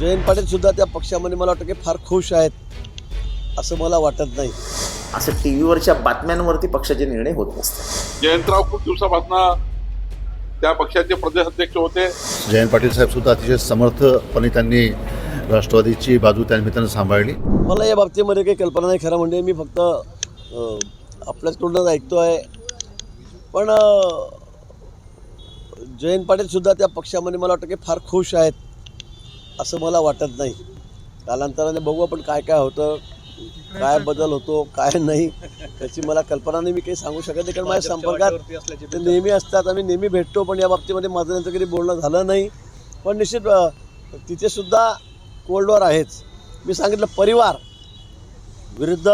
जयंत पाटील सुद्धा त्या पक्षामध्ये मला वाटतं की फार खुश आहेत असं मला वाटत नाही. असं टी व्हीवरच्या बातम्यांवरती पक्षाचे निर्णय होत नसतात. जयंतराव खूप दिवसापासून त्या पक्षाचे प्रदेश अध्यक्ष होते. जयंत पाटील साहेब सुद्धा अतिशय समर्थपणे त्यांनी राष्ट्रवादीची बाजू त्या निमित्तानं सांभाळली. मला या बाबतीमध्ये काही कल्पना नाही खरं म्हणजे मी फक्त आपल्याचकडूनच ऐकतो आहे पण जयंत पाटील सुद्धा त्या पक्षामध्ये मला वाटतं की फार खुश आहेत. असं मला वाटत नाही. कालांतराने बघू आपण काय काय होतं काय बदल होतो काय नाही. त्याची मला कल्पना नाही मी काही सांगू शकत नाही कारण माझ्या संपर्कात ते नेहमी असतात. आम्ही नेहमी भेटतो पण या बाबतीमध्ये माझं त्यांचं कधी बोलणं झालं नाही. पण निश्चित तिथे सुद्धा कोल्डवर आहेच. मी सांगितलं परिवार विरुद्ध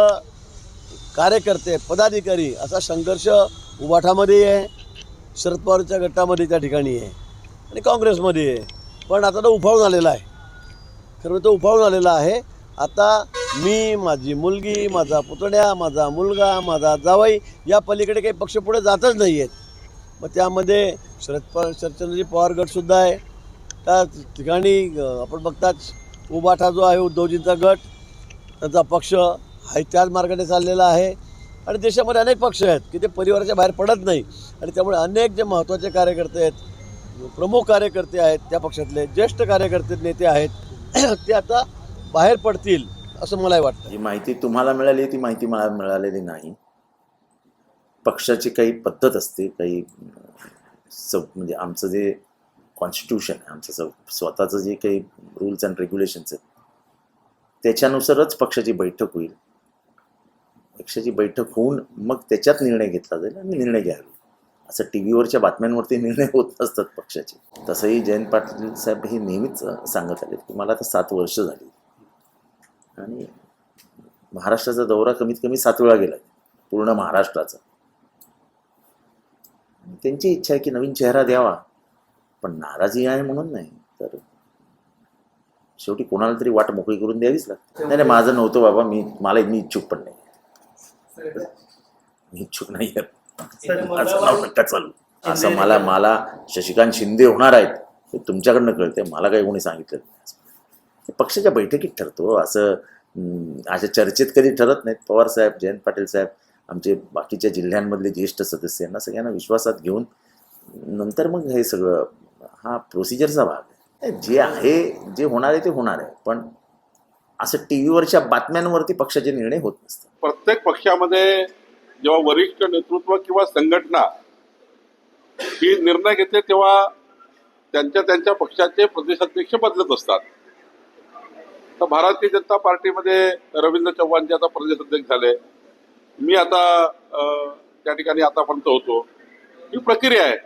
कार्यकर्ते पदाधिकारी असा संघर्ष उबाठामध्ये आहे शरद पवारच्या गटामध्ये त्या ठिकाणी आहे आणि काँग्रेसमध्ये आहे. पण आता तो उफाळून आलेला आहे. खरं म्हणजे तो उफाळून आलेला आहे. आता मी माझी मुलगी माझा पुतण्या माझा मुलगा माझा जावई या पलीकडे काही पक्ष पुढे जातच नाही आहेत मग त्यामध्ये शरद पवार शरदचंद्रजी पवार गटसुद्धा आहे. त्या ठिकाणी आपण बघताच उबाठा जो आहे उद्धवजींचा गट त्यांचा पक्ष हा त्याच मार्गाने चाललेला आहे. आणि देशामध्ये अनेक पक्ष आहेत की ते परिवाराच्या बाहेर पडत नाही. आणि त्यामुळे अनेक जे महत्त्वाचे कार्यकर्ते आहेत प्रमुख कार्यकर्ते आहेत त्या पक्षातले ज्येष्ठ कार्यकर्ते नेते आहेत ते आता बाहेर पडतील असं मलाही वाटतं. जी माहिती तुम्हाला मिळाली ती माहिती मला मिळालेली नाही. पक्षाची काही पद्धत असते काही स म्हणजे आमचं जे कॉन्स्टिट्यूशन आहे आमचं स्वतःचं जे काही रूल्स अँड रेग्युलेशन्स आहेत त्याच्यानुसारच पक्षाची बैठक होईल. पक्षाची बैठक होऊन मग त्याच्यात निर्णय घेतला जाईल आणि निर्णय घ्यावा असं टी व्हीवरच्या बातम्यांवरती निर्णय होत नसतात पक्षाचे. तसंही जयंत पाटील साहेब हे नेहमीच सांगत आले की मला आता सात वर्ष झाली. आणि महाराष्ट्राचा दौरा कमीत कमी सात वेळा गेला. पूर्ण महाराष्ट्राचा. त्यांची इच्छा आहे की नवीन चेहरा द्यावा. पण नाराजी आहे म्हणून नाही. तर शेवटी कोणाला तरी वाट मोकळी करून द्यावीच लागते. नाही नाही माझं नव्हतं बाबा. मी मला मी इच्छुक पण नाही. मी इच्छुक नाही आहे. चालू असं मला मला शशिकांत शिंदे होणार आहेत हे तुमच्याकडनं कळते मला काही कोणी सांगितलं नाही. पक्षाच्या बैठकीत ठरतो असं अशा चर्चेत कधी ठरत नाहीत. पवार साहेब जयंत पाटील साहेब आमचे बाकीच्या जिल्ह्यांमधले ज्येष्ठ सदस्य यांना सगळ्यांना विश्वासात घेऊन नंतर मग हे सगळं हा प्रोसिजरचा भाग आहे. जे आहे जे होणार आहे ते होणार आहे. पण असं टी व्हीवरच्या बातम्यांवरती पक्षाचे निर्णय होत नसतात. प्रत्येक पक्षामध्ये जेव्हा वरिष्ठ नेतृत्व किंवा संघटना ही निर्णय घेते तेव्हा त्यांच्या त्यांच्या पक्षाचे प्रदेशाध्यक्ष बदलत असतात. तर भारतीय जनता पार्टीमध्ये रवींद्र चव्हाण जे आता प्रदेश अध्यक्ष झाले. मी आता अं, त्या ठिकाणी आतापर्यंत होतो. ही प्रक्रिया आहे.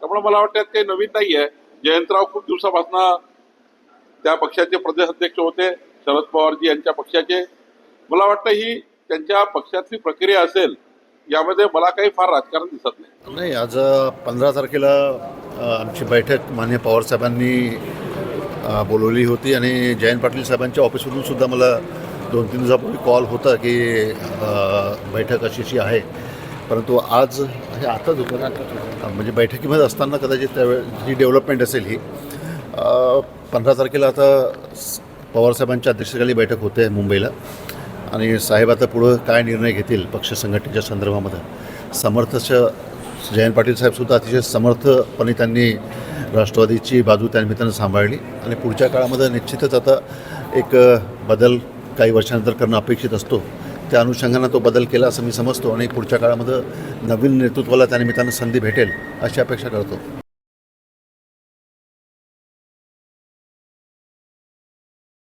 त्यामुळे मला वाटतं काही नवीन नाही आहे जयंतराव खूप दिवसापासून त्या पक्षाचे प्रदेश अध्यक्ष होते. शरद पवारजी यांच्या पक्षाचे. मला वाटतं ही त्यांच्या पक्षातली प्रक्रिया असेल यामध्ये मला काही फार राजकारण दिसत नाही. नाही आज पंधरा तारखेला आमची बैठक मान्य पवारसाहेबांनी बोलवली होती आणि जयंत पाटील साहेबांच्या ऑफिसमधून सुद्धा मला दोन तीन दिवसापूर्वी कॉल होता की बैठक अशी अशी आहे. परंतु आज हे आताच होतं म्हणजे बैठकीमध्ये असताना कदाचित त्यावेळेस जी डेव्हलपमेंट असेल ही पंधरा तारखेला आता पवारसाहेबांच्या अध्यक्षतेखाली बैठक होते मुंबईला. आणि साहेब आता पुढं काय निर्णय घेतील पक्ष संघटनेच्या संदर्भामध्ये? समर्थचं जयंत पाटील साहेबसुद्धा अतिशय समर्थपणे त्यांनी राष्ट्रवादीची बाजू त्या निमित्तानं सांभाळली. आणि पुढच्या काळामध्ये निश्चितच आता एक बदल काही वर्षानंतर करणं अपेक्षित असतो. त्या अनुषंगानं तो बदल केला असं मी समजतो आणि पुढच्या काळामध्ये नवीन नेतृत्वाला त्या निमित्तानं संधी भेटेल अशी अपेक्षा करतो.